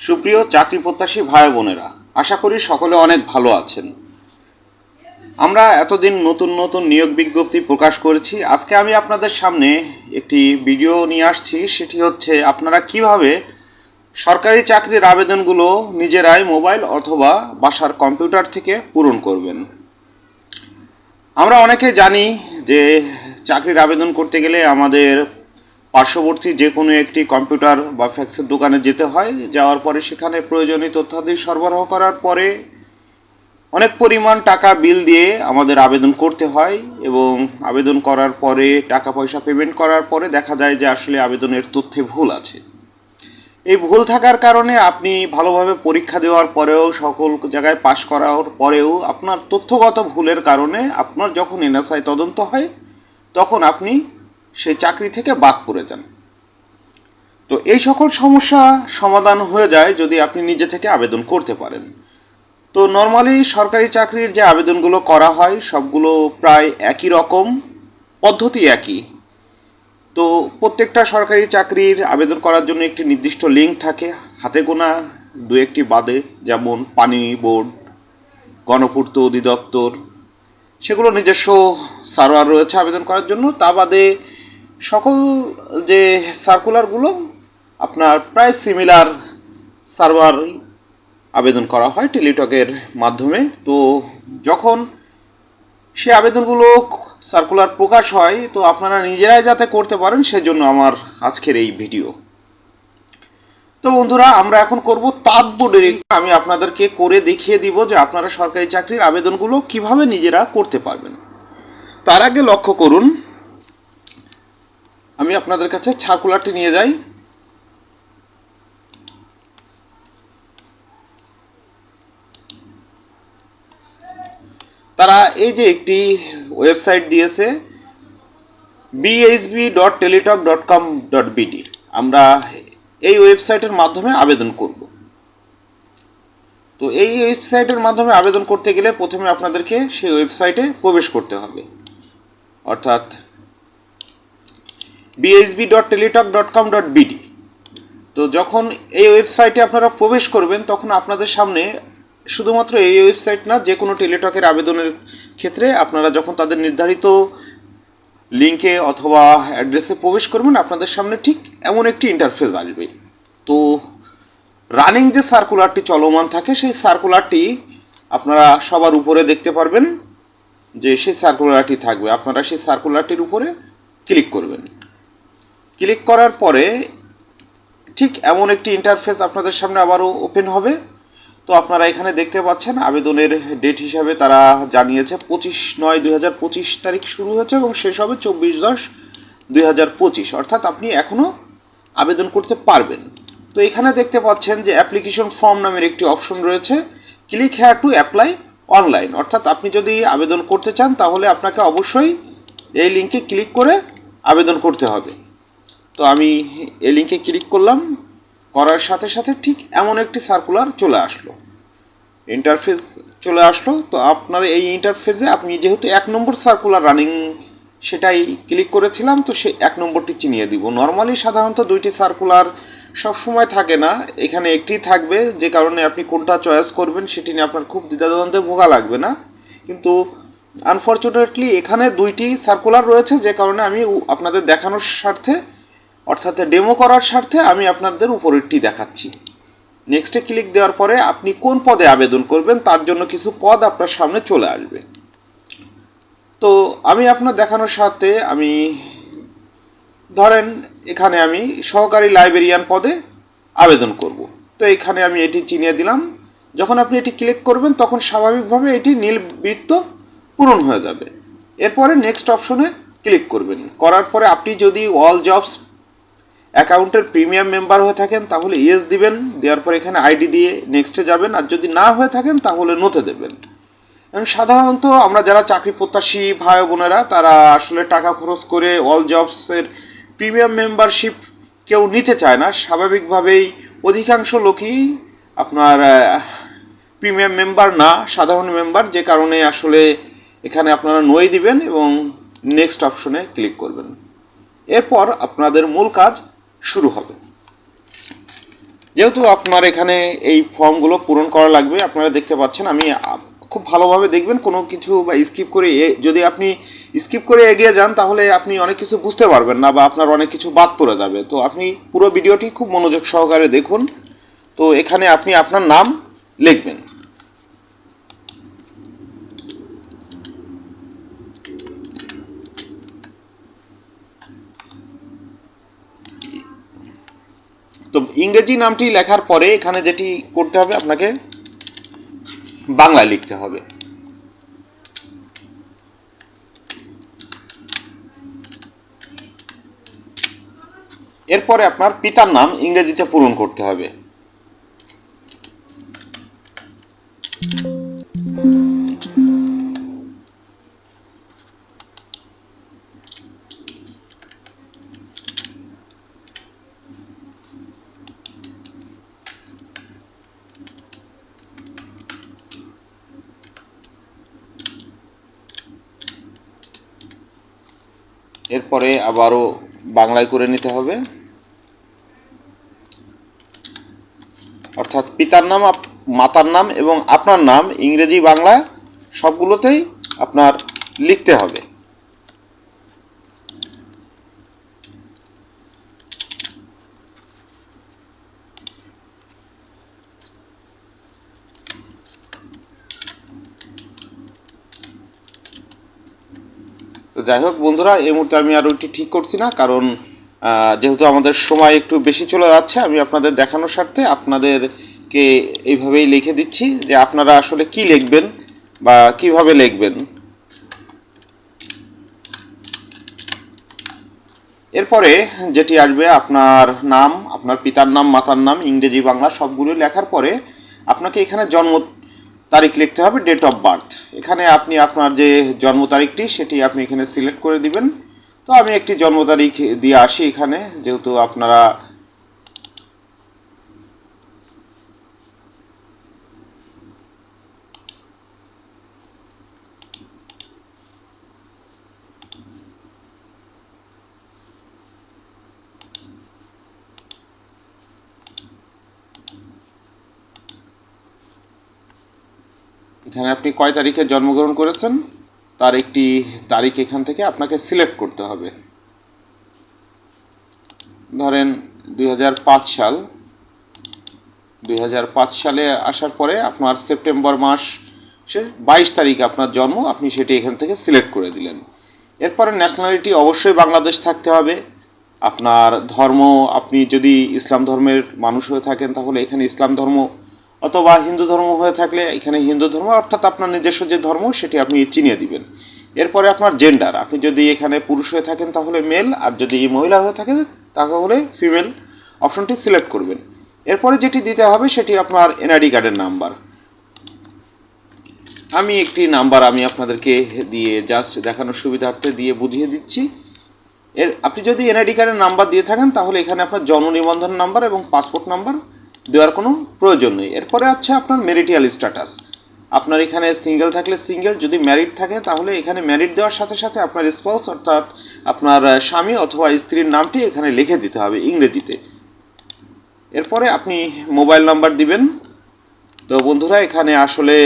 সুপ্রিয় চাকরি প্রত্যাশী ভাই বোনেরা, আশা করি সকলে অনেক ভালো আছেন। আমরা এতদিন নতুন নতুন নিয়োগ বিজ্ঞপ্তি প্রকাশ করেছি। আজকে আমি আপনাদের সামনে একটি ভিডিও নিয়ে আসছি। সেটি হচ্ছে, আপনারা কীভাবে সরকারি চাকরির আবেদনগুলো নিজেরাই মোবাইল অথবা বাসার কম্পিউটার থেকে পূরণ করবেন। আমরা অনেকে জানি যে, চাকরির আবেদন করতে গেলে আমাদের পার্শ্ববর্তী যে কোনো একটি কম্পিউটার বা ফ্যাক্সের দোকানে যেতে হয়, যাওয়ার পরে সেখানে প্রয়োজনীয় তথ্যাদি সরবরাহ করার পরে অনেক পরিমাণ টাকা বিল দিয়ে আমাদের আবেদন করতে হয় এবং আবেদন করার পরে টাকা পয়সা পেমেন্ট করার পরে দেখা যায় যে আসলে আবেদনের তথ্যে ভুল আছে। এই ভুল থাকার কারণে আপনি ভালোভাবে পরীক্ষা দেওয়ার পরেও, সকল জায়গায় পাশ করার পরেও আপনার তথ্যগত ভুলের কারণে আপনার যখন এনএসআই তদন্ত হয়, তখন আপনি সেই চাকরি থেকে বাদ পড়ে যান। তো এই সকল সমস্যা সমাধান হয়ে যায় যদি আপনি নিজে থেকে আবেদন করতে পারেন। তো নর্মালি সরকারি চাকরির যে আবেদনগুলো করা হয়, সবগুলো প্রায় একই রকম, পদ্ধতি একই। তো প্রত্যেকটা সরকারি চাকরির আবেদন করার জন্য একটি নির্দিষ্ট লিঙ্ক থাকে। হাতে গোনা দু একটি বাদে, যেমন পানি বোর্ড, গণপূর্ত অধিদপ্তর, সেগুলো নিজস্ব সার্ভার রয়েছে আবেদন করার জন্য। তা বাদে সকল যে সার্কুলারগুলো আপনার প্রায় সিমিলার সার্ভার আবেদন করা হয় টেলিটকের মাধ্যমে। তো যখন সে আবেদনগুলো সার্কুলার প্রকাশ হয়, তো আপনারা নিজেরাই যাতে করতে পারেন, সেজন্য আমার আজকের এই ভিডিও তো বন্ধুরা, আমরা এখন করব তাঁত বোর্ডে আমি আপনাদেরকে করে দেখিয়ে দিব যে আপনারা সরকারি চাকরির আবেদনগুলো কীভাবে নিজেরা করতে পারবেন। তার আগে লক্ষ্য করুন আমি আপনাদের কাছে সার্কুলারটি নিয়ে যাই। তারা এই যে একটি ওয়েবসাইট দিয়েছে BHB dot Teletalk dot com dot BD আমরা এই ওয়েবসাইটের মাধ্যমে আবেদন করব। তো এই ওয়েবসাইটের মাধ্যমে আবেদন করতে গেলে প্রথমে আপনাদেরকে সেই ওয়েবসাইটে প্রবেশ করতে হবে। অর্থাৎ BHB dot Teletalk dot com dot BD তো যখন এই ওয়েবসাইটে আপনারা প্রবেশ করবেন, তখন আপনাদের সামনে শুধুমাত্র এই ওয়েবসাইট না, যে কোনো টেলিটকের আবেদনের ক্ষেত্রে আপনারা যখন তাদের নির্ধারিত লিঙ্কে অথবা অ্যাড্রেসে প্রবেশ করবেন, আপনাদের সামনে ঠিক এমন একটি ইন্টারফেস আসবে। তো রানিং যে সার্কুলারটি চলমান থাকে, সেই সার্কুলারটি আপনারা সবার উপরে দেখতে পারবেন যে সেই সার্কুলারটি থাকবে। আপনারা সেই সার্কুলারটির উপরে ক্লিক করবেন। ক্লিক করার পরে ঠিক এমন একটি ইন্টারফেস আপনাদের সামনে আবারও ওপেন হবে। তো আপনারা এখানে দেখতে পাচ্ছেন আবেদনের ডেট হিসাবে তারা জানিয়েছে পঁচিশ নয় দুই তারিখ শুরু হয়েছে এবং শেষ হবে চব্বিশ দশ দুই অর্থাৎ আপনি এখনও আবেদন করতে পারবেন। তো এখানে দেখতে পাচ্ছেন যে অ্যাপ্লিকেশন ফর্ম নামের একটি অপশন রয়েছে। Click here to apply online অর্থাৎ আপনি যদি আবেদন করতে চান তাহলে আপনাকে অবশ্যই এই লিঙ্কে ক্লিক করে আবেদন করতে হবে। তো আমি এই লিঙ্কে ক্লিক করলাম, করার সাথে সাথে ঠিক এমন একটি সার্কুলার চলে আসলো। ইন্টারফেস চলে আসলো, তো আপনার এই ইন্টারফেসে আপনি যেহেতু এক নম্বর সার্কুলার রানিং সেটাই ক্লিক করেছিলাম, তো সে এক নম্বরটি চিনিয়ে দিব। নর্মালি সাধারণত দুইটি সার্কুলার সবসময় থাকে না, এখানে একটি থাকবে, যে কারণে আপনি কোনটা চয়েস করবেন সেটি নিয়ে আপনার খুব দ্বিধাদ্বন্দ্বে ভোগা লাগবে না। কিন্তু আনফর্চুনেটলি এখানে দুইটি সার্কুলার রয়েছে, যে কারণে আমি আপনাদের দেখানোর স্বার্থে অর্থাৎ ডেমো করার স্বার্থে আমি আপনাদের উপরেরটি দেখাচ্ছি। নেক্সটে ক্লিক দেওয়ার পরে আপনি কোন পদে আবেদন করবেন তার জন্য কিছু পদ আপনার সামনে চলে আসবে। তো আমি আপনার দেখানোর স্বার্থে আমি, ধরেন এখানে আমি সহকারী লাইব্রেরিয়ান পদে আবেদন করব। তো এখানে আমি এটি চিনিয়ে দিলাম। যখন আপনি এটি ক্লিক করবেন, তখন স্বাভাবিকভাবে এটি নীল বৃত্ত পূরণ হয়ে যাবে। এরপরে নেক্সট অপশনে ক্লিক করবেন। করার পরে আপনি যদি অল জবস অ্যাকাউন্টের প্রিমিয়াম মেম্বার হয়ে থাকেন, তাহলে ইয়েস দিবেন, দেওয়ার পর এখানে আইডি দিয়ে নেক্সটে যাবেন, আর যদি না হয়ে থাকেন, তাহলে নোতে দেবেন। সাধারণত আমরা যারা চাকরি প্রত্যাশী ভাই বোনেরা, তারা আসলে টাকা খরচ করে অল জবসের প্রিমিয়াম মেম্বারশিপ কেউ নিতে চায় না। স্বাভাবিকভাবেই অধিকাংশ লোকই আপনার প্রিমিয়াম মেম্বার না, সাধারণ মেম্বার যে কারণে আসলে এখানে আপনারা নই দিবেন এবং নেক্সট অপশনে ক্লিক করবেন। এরপর আপনাদের মূল কাজ শুরু হবে। যেহেতু আপনার এখানে এই ফর্মগুলো পূরণ করা লাগবে, আপনারা দেখতে পাচ্ছেন, আমি খুব ভালোভাবে দেখবেন, কোনো কিছু বা স্কিপ করে যদি আপনি স্কিপ করে এগিয়ে যান, তাহলে আপনি অনেক কিছু বুঝতে পারবেন না বা আপনার অনেক কিছু বাদ পড়ে যাবে। তো আপনি পুরো ভিডিওটি খুব মনোযোগ সহকারে দেখুন। তো এখানে আপনি আপনার নাম লিখবেন। তো ইংরেজি নামটি লেখার পরে এখানে যেটি করতে হবে, আপনাকে বাংলায় লিখতে হবে। এরপরে আপনার পিতার নাম ইংরেজিতে পূরণ করতে হবে। এরপরে আবারও বাংলায় করে নিতে হবে। অর্থাৎ পিতার নাম মাতার নাম এবং আপনার নাম ইংরেজি বাংলা সবগুলোতেই আপনার লিখতে হবে। যাই হোক, বন্ধুরা, এই মুহূর্তে আমি আর ওইটি ঠিক করছি না, কারণ যেহেতু আমাদের সময় একটু বেশি চলে যাচ্ছে, আমি আপনাদের দেখানোর স্বার্থে আপনাদেরকে এইভাবেই লিখে দিচ্ছি যে আপনারা আসলে কি লিখবেন বা কীভাবে লিখবেন। এরপরে যেটি আসবে, আপনার নাম, আপনার পিতার নাম, মাতার নাম, ইংরেজি, বাংলা, সবগুলো লেখার পরে আপনাকে এখানে জন্ম তারিখ লিখতে হবে ডেট অফ বার্থ এখানে আপনি আপনার যে জন্ম তারিখটি, সেটি আপনি এখানে সিলেক্ট করে দিবেন। তো আমি একটি জন্ম তারিখ দিয়ে আসি এখানে, যেহেতু আপনারা এখানে আপনি কয় তারিখে জন্মগ্রহণ করেছেন? তার একটি তারিখ এখান থেকে আপনাকে সিলেক্ট করতে হবে। ধরেন দুই হাজার পাঁচ সাল। দুই হাজার পাঁচ সালে আসার পরে আপনার সেপ্টেম্বর মাস সে বাইশ তারিখ আপনার জন্ম, আপনি সেটি এখান থেকে সিলেক্ট করে দিলেন। এরপরে ন্যাশনালিটি অবশ্যই বাংলাদেশ থাকতে হবে। আপনার ধর্ম, আপনি যদি ইসলাম ধর্মের মানুষ হয়ে থাকেন, তাহলে এখানে ইসলাম ধর্ম অথবা হিন্দু ধর্ম হয়ে থাকলে এখানে হিন্দু ধর্ম, অর্থাৎ আপনার নিজস্ব যে ধর্ম, সেটি আপনি চিনিয়ে দিবেন। এরপরে আপনার জেন্ডার আপনি যদি এখানে পুরুষ হয়ে থাকেন তাহলে মেল আর যদি মহিলা হয়ে থাকেন তাহলে ফিমেল অপশনটি সিলেক্ট করবেন। এরপরে যেটি দিতে হবে, সেটি আপনার এনআইডি কার্ডের নাম্বার আমি একটি নাম্বার আমি আপনাদেরকে দিয়ে জাস্ট দেখানোর সুবিধার্থে দিয়ে বুঝিয়ে দিচ্ছি। এর, আপনি যদি এনআইডি কার্ডের নাম্বার দিয়ে থাকেন, তাহলে এখানে আপনার জন্ম নিবন্ধন নাম্বার এবং পাসপোর্ট নাম্বার দেওয়ার কোনো প্রয়োজন নেই। এরপরে আছে আপনার মেরিটিয়াল স্ট্যাটাস আপনার এখানে সিঙ্গেল থাকলে সিঙ্গেল যদি ম্যারিড থাকে, তাহলে এখানে ম্যারিড দেওয়ার সাথে সাথে আপনার স্পাউস অর্থাৎ আপনার স্বামী অথবা স্ত্রীর নামটি এখানে লিখে দিতে হবে ইংরেজিতে। এরপরে আপনি মোবাইল নাম্বার দিবেন। তো বন্ধুরা, এখানে আসলে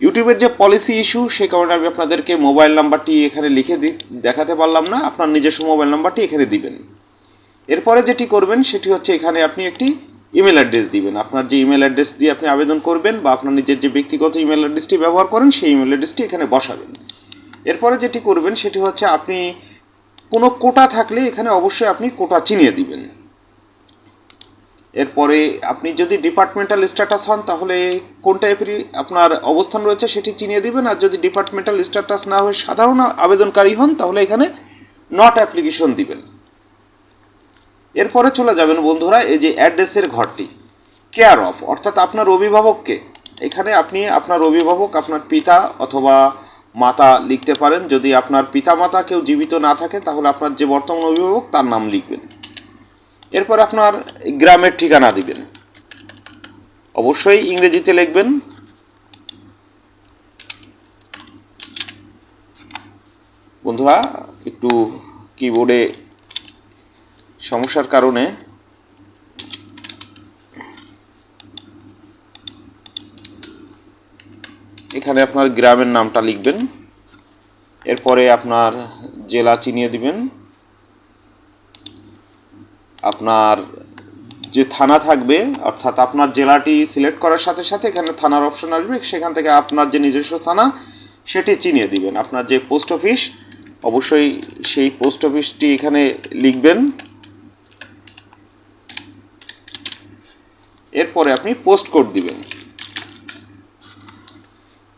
ইউটিউবের যে পলিসি ইস্যু সে কারণে আমি আপনাদেরকে মোবাইল নাম্বারটি এখানে লিখে দি দেখাতে পারলাম না। আপনার নিজস্ব মোবাইল নাম্বারটি এখানে দিবেন। এরপরে যেটি করবেন, সেটি হচ্ছে এখানে আপনি একটি ইমেল অ্যাড্রেস দিবেন। আপনার যে ইমেল অ্যাড্রেস দিয়ে আপনি আবেদন করবেন বা আপনার নিজের যে ব্যক্তিগত ইমেল অ্যাড্রেসটি ব্যবহার করেন, সেই ইমেল অ্যাড্রেসটি এখানে বসাবেন। এরপরে যেটি করবেন, সেটি হচ্ছে আপনি কোনো কোটা থাকলে এখানে অবশ্যই আপনি কোটা চিনিয়ে দিবেন। এরপরে আপনি যদি ডিপার্টমেন্টাল স্ট্যাটাস হন, তাহলে কোন টাইপের আপনার অবস্থান রয়েছে সেটি চিনিয়ে দিবেন। আর যদি ডিপার্টমেন্টাল স্ট্যাটাস না হয়ে সাধারণ আবেদনকারী হন, তাহলে এখানে নট অ্যাপ্লিকেশন দিবেন। এরপরে চলে যাবেন বন্ধুরা, এই যে অ্যাড্রেসের ঘরটি। কেয়ার অফ অর্থাৎ আপনার অভিভাবককে। এখানে আপনি আপনার অভিভাবক, আপনার পিতা অথবা মাতা লিখতে পারেন। যদি আপনার পিতা মাতা কেউ জীবিত না থাকে তাহলে আপনার যে বর্তমান অভিভাবক, তার নাম লিখবেন। এরপর আপনার গ্রামের ঠিকানা দিবেন। অবশ্যই ইংরেজিতে লিখবেন। বন্ধুরা, একটু কিবোর্ডে সমস্যার কারণে এখানে আপনার গ্রামের নামটা লিখবেন, এরপরে আপনার জেলা চিনিয়ে দিবেন, আপনার যে থানা থাকবে, অর্থাৎ আপনার জেলাটি সিলেক্ট করার সাথে সাথে এখানে থানার অপশন আসবে, সেখান থেকে আপনার যে নিজস্ব থানা, সেটি চিনিয়ে দিবেন। আপনার যে পোস্ট অফিস, অবশ্যই সেই পোস্ট অফিসটি এখানে লিখবেন। এরপরে আপনি পোস্ট কোড দিবেন।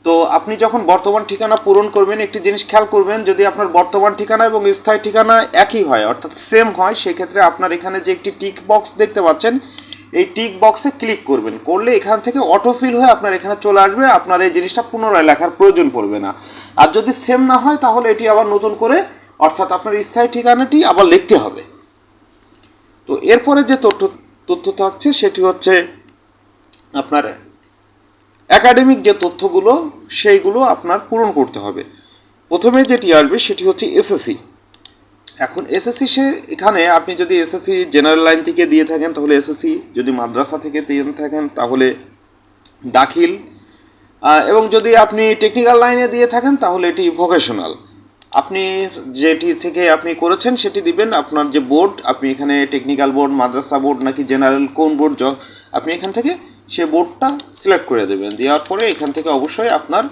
তো আপনি যখন বর্তমান ঠিকানা পূরণ করবেন, একটি জিনিস খেয়াল করবেন, যদি আপনার বর্তমান ঠিকানা এবং স্থায়ী ঠিকানা একই হয়, অর্থাৎ সেম হয়, সেক্ষেত্রে আপনার এখানে যে একটি টিক বক্স দেখতে পাচ্ছেন, এই টিক বক্সে ক্লিক করবেন। করলে এখান থেকে অটোফিল হয়ে আপনার এখানে চলে আসবে, আপনার এই জিনিসটা পুনরায় লেখার প্রয়োজন পড়বে না। আর যদি সেম না হয়, তাহলে এটি আবার নতুন করে, অর্থাৎ আপনার স্থায়ী ঠিকানাটি আবার লিখতে হবে। তো এরপরে যে তথ্য তথ্য থাকছে, সেটি হচ্ছে আপনার একাডেমিক যে তথ্যগুলো, সেইগুলো আপনার পূরণ করতে হবে। প্রথমে যেটি আসবে সেটি হচ্ছে এসএসসি এখন এসএসসি সে এখানে আপনি যদি এসএসসি জেনারেল লাইন থেকে দিয়ে থাকেন, তাহলে এসএসসি যদি মাদ্রাসা থেকে দিয়ে থাকেন, তাহলে দাখিল। এবং যদি আপনি টেকনিক্যাল লাইনে দিয়ে থাকেন, তাহলে এটি ভোকেশনাল আপনি যেটি থেকে আপনি করেছেন সেটি দিবেন। আপনার যে বোর্ড আপনি এখানে টেকনিক্যাল বোর্ড মাদ্রাসা বোর্ড নাকি জেনারেল কোন বোর্ড আপনি এখান থেকে সে বোর্ডটা সিলেক্ট করে দেবেন। দেওয়ার পরে এখান থেকে অবশ্যই আপনার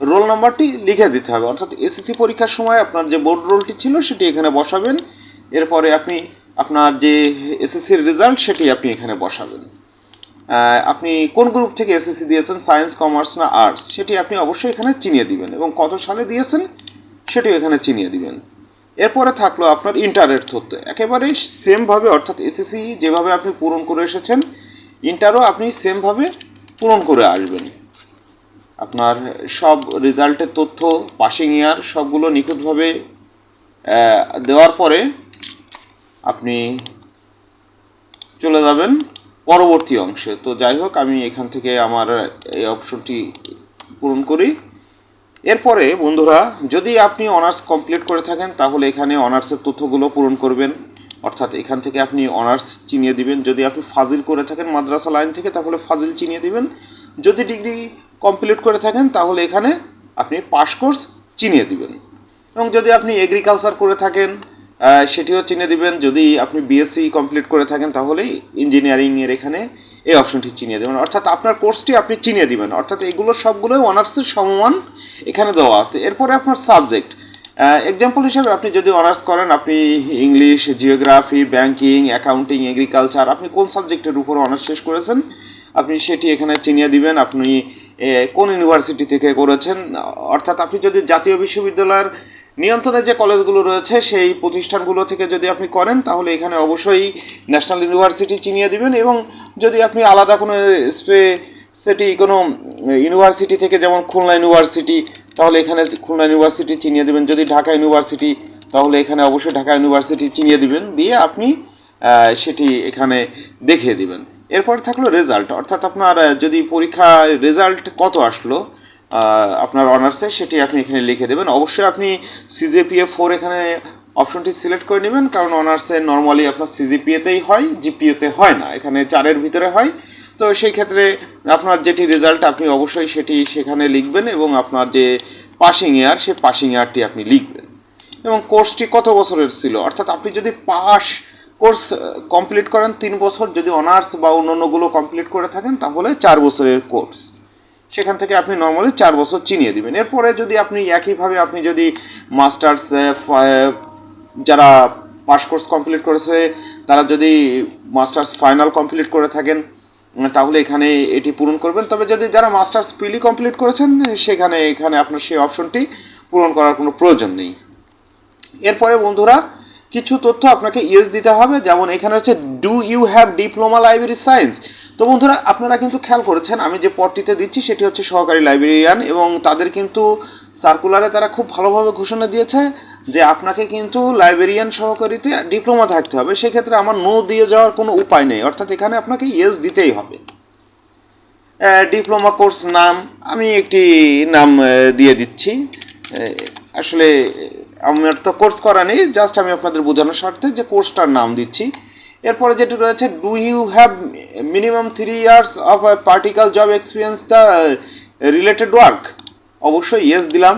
রোল নাম্বারটি লিখে দিতে হবে। অর্থাৎ এসএসসি পরীক্ষার সময় আপনার যে বোর্ড রোলটি ছিল সেটি এখানে বসাবেন। এরপরে আপনি আপনার যে এসএসসির রেজাল্ট সেটি আপনি এখানে বসাবেন। আপনি কোন গ্রুপ থেকে এসএসসি দিয়েছেন? সায়েন্স কমার্স না আর্টস সেটি আপনি অবশ্যই এখানে চিনিয়ে দিবেন এবং কত সালে দিয়েছেন? সেটিও এখানে চিনিয়ে দিবেন। এরপরে থাকল আপনার ইন্টারের তথ্য। একেবারেই সেমভাবে, অর্থাৎ এসএসসি যেভাবে আপনি পূরণ করে এসেছেন, ইন্টারও আপনি সেমভাবে পূরণ করে আসবেন। আপনার সব রেজাল্টের তথ্য, পাসিং ইয়ার, সবগুলো নিখুঁতভাবে দেওয়ার পরে আপনি চলে যাবেন পরবর্তী অংশে। তো যাই হোক, আমি এখান থেকে আমার এই অপশনটি পূরণ করি। এরপরে, বন্ধুরা, যদি আপনি অনার্স কমপ্লিট করে থাকেন, তাহলে এখানে অনার্সের তথ্যগুলো পূরণ করবেন। অর্থাৎ এখান থেকে আপনি অনার্স চিনিয়ে দিবেন। যদি আপনি ফাজিল করে থাকেন মাদ্রাসা লাইন থেকে, তাহলে ফাজিল চিনিয়ে দিবেন। যদি ডিগ্রি কমপ্লিট করে থাকেন, তাহলে এখানে আপনি পাস কোর্স চিনিয়ে দিবেন। এবং যদি আপনি এগ্রিকালচার করে থাকেন সেটিও চিনে দিবেন। যদি আপনি বিএসসি কমপ্লিট করে থাকেন, তাহলে ইঞ্জিনিয়ারিংয়ের এখানে এই অপশনটি চিনিয়ে দেবেন। অর্থাৎ আপনার কোর্সটি আপনি চিনিয়ে দিবেন। অর্থাৎ এগুলো সবগুলোই অনার্সের সমমান এখানে দেওয়া আছে। এরপরে আপনার সাবজেক্ট এক্সাম্পল হিসেবে আপনি যদি অনার্স করেন, আপনি English geography banking accounting agriculture আপনি কোন সাবজেক্টের উপর অনার্স শেষ করেছেন? আপনি সেটি এখানে চিনিয়ে দিবেন। আপনি কোন ইউনিভার্সিটি থেকে করেছেন? অর্থাৎ আপনি যদি জাতীয় বিশ্ববিদ্যালয়ের নিয়ন্ত্রণে যে কলেজগুলো রয়েছে, সেই প্রতিষ্ঠানগুলো থেকে যদি আপনি করেন, তাহলে এখানে অবশ্যই ন্যাশনাল ইউনিভার্সিটি চিনিয়ে দিবেন এবং যদি আপনি আলাদা কোনো স্পে সেটি কোনো ইউনিভার্সিটি থেকে যেমন খুলনা ইউনিভার্সিটি তাহলে এখানে খুলনা ইউনিভার্সিটি চিনিয়ে দেবেন। যদি ঢাকা ইউনিভার্সিটি তাহলে এখানে অবশ্যই ঢাকা ইউনিভার্সিটি চিনিয়ে দিবেন। দিয়ে আপনি সেটি এখানে দেখিয়ে দিবেন। এরপর থাকল রেজাল্ট অর্থাৎ আপনার যদি পরীক্ষা রেজাল্ট কত আসলো আপনার অনার্সে সেটি আপনি এখানে লিখে দেবেন। অবশ্যই আপনি সিজিপিএ ফোর এখানে অপশনটি সিলেক্ট করে নেবেন, কারণ অনার্সে নর্মালি আপনার সিজিপিএতেই হয় জিপিএতে হয় না, এখানে চারের ভিতরে হয়। তো সেই ক্ষেত্রে আপনার যেটি রেজাল্ট আপনি অবশ্যই সেটি সেখানে লিখবেন এবং আপনার যে পাসিং ইয়ার সে পাসিং ইয়ারটি আপনি লিখবেন। এবং কোর্সটি কত বছরের ছিল? অর্থাৎ আপনি যদি পাস কোর্স কমপ্লিট করেন, তিন বছর, যদি অনার্স বা অন্যান্যগুলো কমপ্লিট করে থাকেন, তাহলে চার বছরের কোর্স সেখান থেকে আপনি নর্মালি চার বছর চিনিয়ে দিবেন। এরপরে যদি আপনি একইভাবে আপনি যদি মাস্টার্স যারা পাস কোর্স কমপ্লিট করেছে, তারা যদি মাস্টার্স ফাইনাল কমপ্লিট করে থাকেন, তাহলে এখানে এটি পূরণ করবেন। তবে যদি যারা মাস্টার্স প্রিলি কমপ্লিট করেছেন, সেখানে, এখানে আপনার সেই অপশনটি পূরণ করার কোনো প্রয়োজন নেই। এরপরে বন্ধুরা কিছু তথ্য আপনাকে ইয়েস দিতে হবে, যেমন এখানে হচ্ছে do you have diploma library science তো বন্ধুরা, আপনারা কিন্তু খেয়াল করেছেন, আমি যে পদটিতে দিচ্ছি সেটি হচ্ছে সহকারী লাইব্রেরিয়ান এবং তাদের কিন্তু সার্কুলারে তারা খুব ভালোভাবে ঘোষণা দিয়েছে যে আপনাকে কিন্তু লাইব্রেরিয়ান সহকারীতে ডিপ্লোমা থাকতে হবে। সেক্ষেত্রে আমার নো দিয়ে যাওয়ার কোনো উপায় নেই, অর্থাৎ এখানে আপনাকে ইয়েস দিতেই হবে। ডিপ্লোমা কোর্স নাম, আমি একটি নাম দিয়ে দিচ্ছি। আসলে আমার তো কোর্স করা নেই জাস্ট আমি আপনাদের বোঝানোর স্বার্থে যে কোর্সটার নাম দিচ্ছি। এরপরে যেটি রয়েছে do you have minimum three years of practical job experience the related work অবশ্যই ইয়েস দিলাম।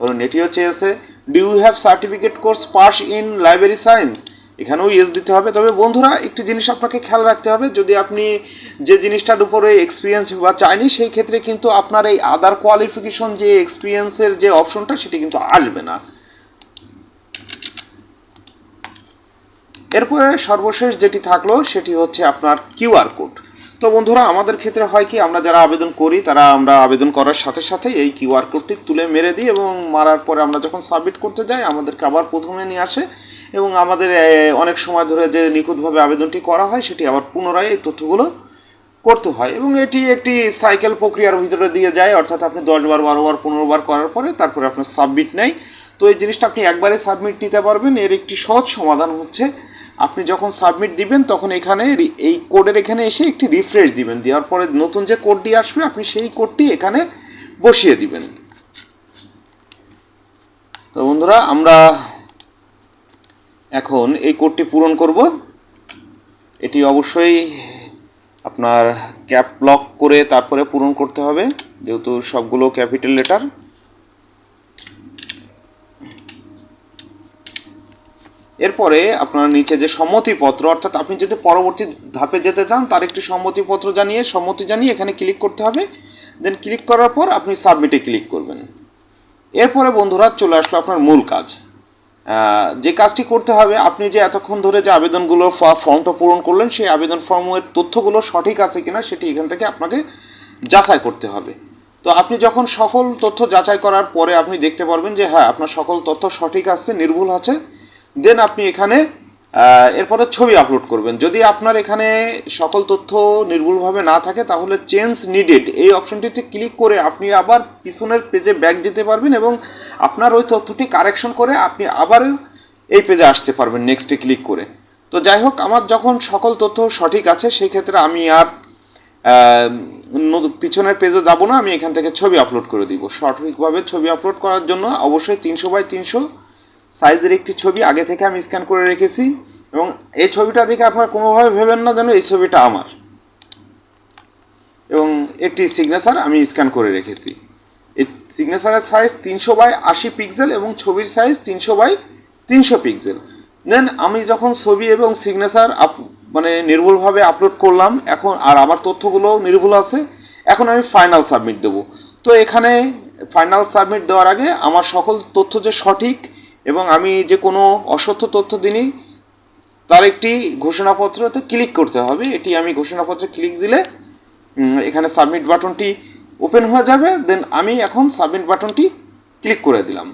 ধরুন হচ্ছে এসে do you have certificate course pass in library science এখানেও ইয়েস দিতে হবে। তবে বন্ধুরা, একটি জিনিস আপনাকে খেয়াল রাখতে হবে, যদি আপনি যে জিনিসটার উপরে এক্সপিরিয়েন্স বা চাইনি সেই ক্ষেত্রে কিন্তু আপনার এই আদার কোয়ালিফিকেশন যে এক্সপিরিয়েন্সের যে অপশনটা সেটি কিন্তু আসবে না। এরপরে সর্বশেষ যেটি থাকল, সেটি হচ্ছে আপনার কিউআর কোড। তো বন্ধুরা, আমাদের ক্ষেত্রে হয় কি, আমরা যারা আবেদন করি, তারা আমরা আবেদন করার সাথে সাথে এই কিউআর কোডটি তুলে মেরে দিই এবং মারার পরে আমরা যখন সাবমিট করতে যাই, আমাদেরকে আবার প্রথমে নিয়ে আসে এবং আমাদের অনেক সময় ধরে যে নিখুঁতভাবে আবেদনটি করা হয়, সেটি আবার পুনরায় এই তথ্যগুলো করতে হয় এবং এটি একটি সাইকেল প্রক্রিয়ার ভিতরে দিয়ে যায়। অর্থাৎ আপনি দশ বার, বারো বার, পনেরো বার করার পরে তারপরে আপনার সাবমিট নেয় তো এই জিনিসটা আপনি একবারে সাবমিট নিতে পারবেন। এর একটি সহজ সমাধান হচ্ছে আপনি যখন সাবমিট দিবেন, তখন এখানে এই কোডের এখানে এসে একটি রিফ্রেশ দিবেন। দেওয়ার পরে নতুন যে কোডটি আসবে, আপনি সেই কোডটি এখানে বসিয়ে দিবেন। তো বন্ধুরা, আমরা এখন এই কোডটি পূরণ করব। এটি অবশ্যই আপনার ক্যাপ লক করে তারপরে পূরণ করতে হবে, যেহেতু সবগুলো ক্যাপিটাল লেটার। এরপরে আপনার নিচে যে সম্মতিপত্র, অর্থাৎ আপনি যদি পরবর্তী ধাপে যেতে চান, তার একটি সম্মতিপত্র জানিয়ে, সম্মতি জানিয়ে এখানে ক্লিক করতে হবে। দেন ক্লিক করার পর আপনি সাবমিটে ক্লিক করবেন। এরপরে বন্ধুরা চলে আসলো আপনার মূল কাজ। যে কাজটি করতে হবে, আপনি যে এতক্ষণ ধরে যে আবেদনগুলো ফর্মটা পূরণ করলেন, সেই আবেদন ফর্মের তথ্যগুলো সঠিক আছে কিনা, সেটি এখান থেকে আপনাকে যাচাই করতে হবে। তো আপনি যখন সকল তথ্য যাচাই করার পরে আপনি দেখতে পারবেন যে হ্যাঁ আপনার সকল তথ্য সঠিক আছে, নির্ভুল আছে। দেন আপনি এখানে এরপরে ছবি আপলোড করবেন। যদি আপনার এখানে সকল তথ্য নির্ভুলভাবে না থাকে, তাহলে চেঞ্জ নিডেড এই অপশনটিতে ক্লিক করে আপনি আবার পিছনের পেজে ব্যাক যেতে পারবেন এবং আপনার ওই তথ্যটি কারেকশন করে আপনি আবার এই পেজে আসতে পারবেন নেক্সটে ক্লিক করে। তো যাই হোক, আমার যখন সকল তথ্য সঠিক আছে সেই ক্ষেত্রে আমি আর পিছনের পেজে যাব না, আমি এখান থেকে ছবি আপলোড করে দিব। সঠিকভাবে ছবি আপলোড করার জন্য অবশ্যই তিনশো বাই তিনশো সাইজের একটি ছবি আগে থেকে আমি স্ক্যান করে রেখেছি এবং এই ছবিটা দেখে আপনারা কোনোভাবে ভেবেন না যেন এই ছবিটা আমার। এবং একটি সিগনেচার আমি স্ক্যান করে রেখেছি। এই সিগনেচারের সাইজ তিনশো বাই আশি পিক্সেল এবং ছবির সাইজ তিনশো বাই তিনশো পিক্সেল দেন আমি যখন ছবি এবং সিগনেচার আপ মানে নির্ভুলভাবে আপলোড করলাম, এখন আর আমার তথ্যগুলো নির্ভুল আছে, এখন আমি ফাইনাল সাবমিট দেবো। তো এখানে ফাইনাল সাবমিট দেওয়ার আগে আমার সকল তথ্য যে সঠিক এবং আমি যে কোনো অসত্য তথ্য দিনই তার একটি ঘোষণাপত্রতে ক্লিক করতে হবে। এটি আমি ঘোষণাপত্রে ক্লিক দিলে এখানে সাবমিট বাটনটি ওপেন হয়ে যাবে। দেন আমি এখন সাবমিট বাটনটি ক্লিক করে দিলাম।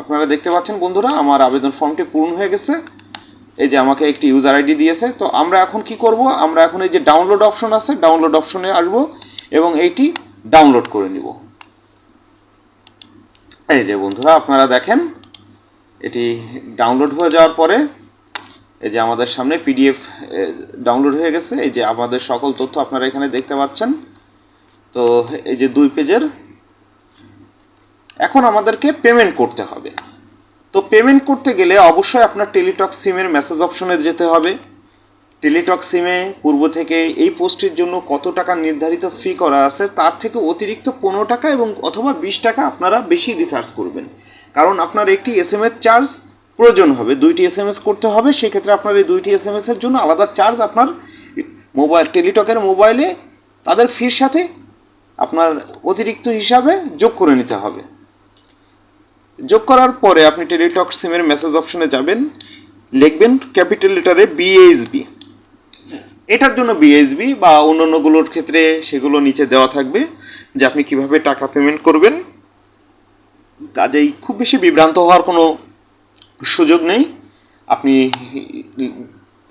আপনারা দেখতে পাচ্ছেন বন্ধুরা, আমার আবেদন ফর্মটি পূর্ণ হয়ে গেছে। এই যে আমাকে একটি ইউজার আইডি দিয়েছে। তো আমরা এখন কি করব? আমরা এখন এই যে ডাউনলোড অপশন আছে ডাউনলোড অপশনে আসব এবং এইটি ডাউনলোড করে নিব। এই যে বন্ধুরা, আপনারা দেখেন এটি ডাউনলোড হয়ে যাওয়ার পরে এই যে আমাদের সামনে পিডিএফ ডাউনলোড হয়ে গেছে। এই যে আমাদের সকল তথ্য আপনারা এখানে দেখতে পাচ্ছেন। তো এই যে দুই পেজের, এখন আমাদেরকে পেমেন্ট করতে হবে। তো পেমেন্ট করতে গেলে অবশ্যই আপনার টেলিটক সিমের মেসেজ অপশনে যেতে হবে। টেলিটক সিমে পূর্ব থেকে এই পোস্টের জন্য কত টাকা নির্ধারিত ফি করা আছে, তার থেকে অতিরিক্ত পনেরো টাকা এবং অথবা বিশ টাকা আপনারা বেশি রিচার্জ করবেন। কারণ আপনার একটি এস এম এস চার্জ প্রয়োজন হবে। দুইটি এস এম এস করতে হবে, সেক্ষেত্রে আপনার এই দুইটি এস এম এস এর জন্য আলাদা চার্জ আপনার মোবাইল টেলিটকের মোবাইলে তাদের ফির সাথে আপনার অতিরিক্ত হিসাবে যোগ করে নিতে হবে। যোগ করার পরে আপনি টেলিটক সিমের মেসেজ অপশনে যাবেন, লিখবেন ক্যাপিটাল লেটারে বিএইচবি এটার জন্য বিএসবি বা অন্যান্যগুলোর ক্ষেত্রে সেগুলো নিচে দেওয়া থাকবে যে আপনি কীভাবে টাকা পেমেন্ট করবেন। কাজেই খুব বেশি বিভ্রান্ত হওয়ার কোনো সুযোগ নেই। আপনি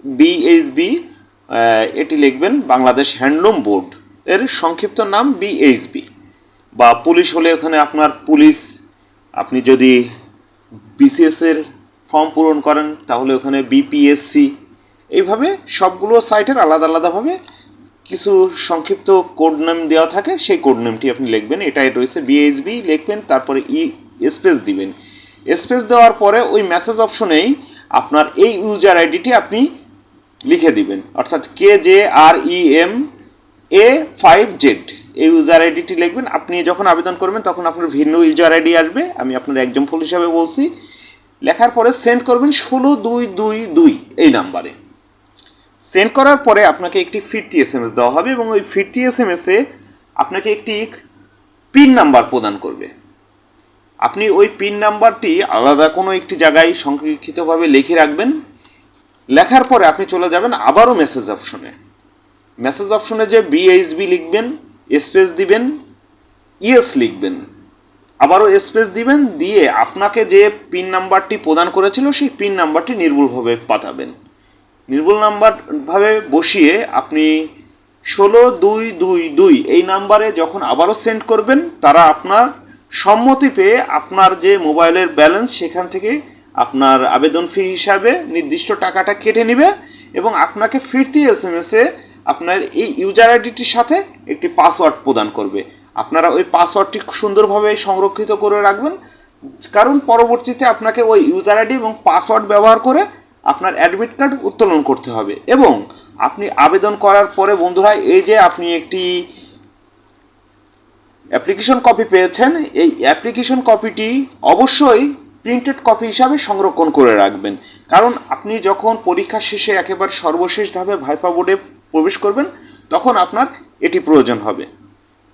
বিএইচবি এটি লিখবেন বাংলাদেশ হ্যান্ডলুম বোর্ড। এর সংক্ষিপ্ত নাম বিএইচবি বা পুলিশ হলে ওখানে আপনার পুলিশ, আপনি যদি বিসিএস এর ফর্ম পূরণ করেন, তাহলে ওখানে বিপিএসসি এইভাবে সবগুলো সাইটের আলাদা আলাদাভাবে কিছু সংক্ষিপ্ত কোড নেম দেওয়া থাকে, সেই কোড নেমটি আপনি লিখবেন। এটাই রয়েছে বিএইচবি লিখবেন, তারপরে ই স্পেস দিবেন। স্পেস দেওয়ার পরে ওই মেসেজ অপশনেই আপনার এই ইউজার আইডিটি আপনি লিখে দিবেন। অর্থাৎ K J R E M A five Z এই ইউজার আইডিটি লিখবেন। আপনি যখন আবেদন করবেন, তখন আপনার ভিন্ন ইউজার আইডি আসবে। আমি আপনার এক্সাম্পল হিসাবে বলছি। লেখার পরে সেন্ড করবেন ষোলো দুই দুই দুই এই নাম্বারে সেন্ড করার পরে আপনাকে একটি ফিরতি এস এম এস দেওয়া হবে এবং ওই ফিরতি এস এম এসে আপনাকে একটি পিন নাম্বার প্রদান করবে। আপনি ওই পিন নাম্বারটি আলাদা কোনো একটি জায়গায় সংরক্ষিতভাবে লিখে রাখবেন। লেখার পরে আপনি চলে যাবেন আবারও মেসেজ অপশনে মেসেজ অপশনে যে বিএইচবি লিখবেন স্পেস দিবেন ইএস লিখবেন। আবারও স্পেস দিবেন, দিয়ে আপনাকে যে পিন নাম্বারটি প্রদান করেছিল সেই পিন নাম্বারটি নির্ভুলভাবে পাঠাবেন। নির্ভুল নাম্বারভাবে বসিয়ে আপনি ষোলো দুই দুই দুই এই নাম্বারে যখন আবারও সেন্ড করবেন, তারা আপনার সম্মতি পেয়ে আপনার যে মোবাইলের ব্যালেন্স সেখান থেকে আপনার আবেদন ফি হিসাবে নির্দিষ্ট টাকাটা কেটে নেবে এবং আপনাকে ফিরতি এস এম এসে আপনার এই ইউজার আইডিটির সাথে একটি পাসওয়ার্ড প্রদান করবে। আপনারা ওই পাসওয়ার্ডটি সুন্দরভাবে সংরক্ষিত করে রাখবেন। কারণ পরবর্তীতে আপনাকে ওই ইউজার আইডি এবং পাসওয়ার্ড ব্যবহার করে আপনার অ্যাডমিট কার্ড উত্তোলন করতে হবে এবং আপনি আবেদন করার পরে বন্ধুরা, এই যে আপনি একটি অ্যাপ্লিকেশন কপি পেয়েছেন, এই অ্যাপ্লিকেশন কপিটি অবশ্যই প্রিন্টেড কপি হিসাবে সংরক্ষণ করে রাখবেন। কারণ আপনি যখন পরীক্ষা শেষে একেবারে সর্বশেষ ধাপে ভাইপা বোর্ডে প্রবেশ করবেন, তখন আপনার এটি প্রয়োজন হবে।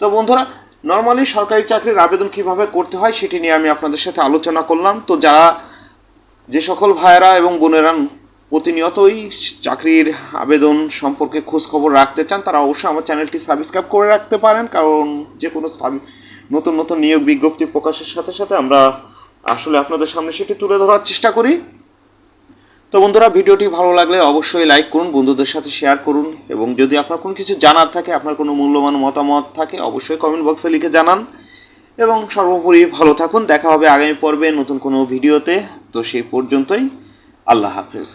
তো বন্ধুরা নর্মালি সরকারি চাকরির আবেদন কীভাবে করতে হয় সেটি নিয়ে আমি আপনাদের সাথে আলোচনা করলাম। তো যারা যে সকল ভাইয়েরা এবং বোনেরা প্রতিনিয়তই চাকরির আবেদন সম্পর্কে খোঁজ খবর রাখতে চান, তারা অবশ্যই আমার চ্যানেলটি সাবস্ক্রাইব করে রাখতে পারেন। কারণ যে কোনো নতুন নতুন নিয়োগ বিজ্ঞপ্তি প্রকাশের সাথে সাথে আমরা আসলে আপনাদের সামনে সেটি তুলে ধরার চেষ্টা করি। তো বন্ধুরা, ভিডিওটি ভালো লাগলে অবশ্যই লাইক করুন, বন্ধুদের সাথে শেয়ার করুন এবং যদি আপনার কোনো কিছু জানার থাকে, আপনার কোনো মূল্যবান মতামত থাকে, অবশ্যই কমেন্ট বক্সে লিখে জানান। এবং সর্বোপরি ভালো থাকুন, দেখা হবে আগামী পর্বে নতুন কোনো ভিডিওতে। তো সেই পর্যন্তই আল্লাহ হাফেজ।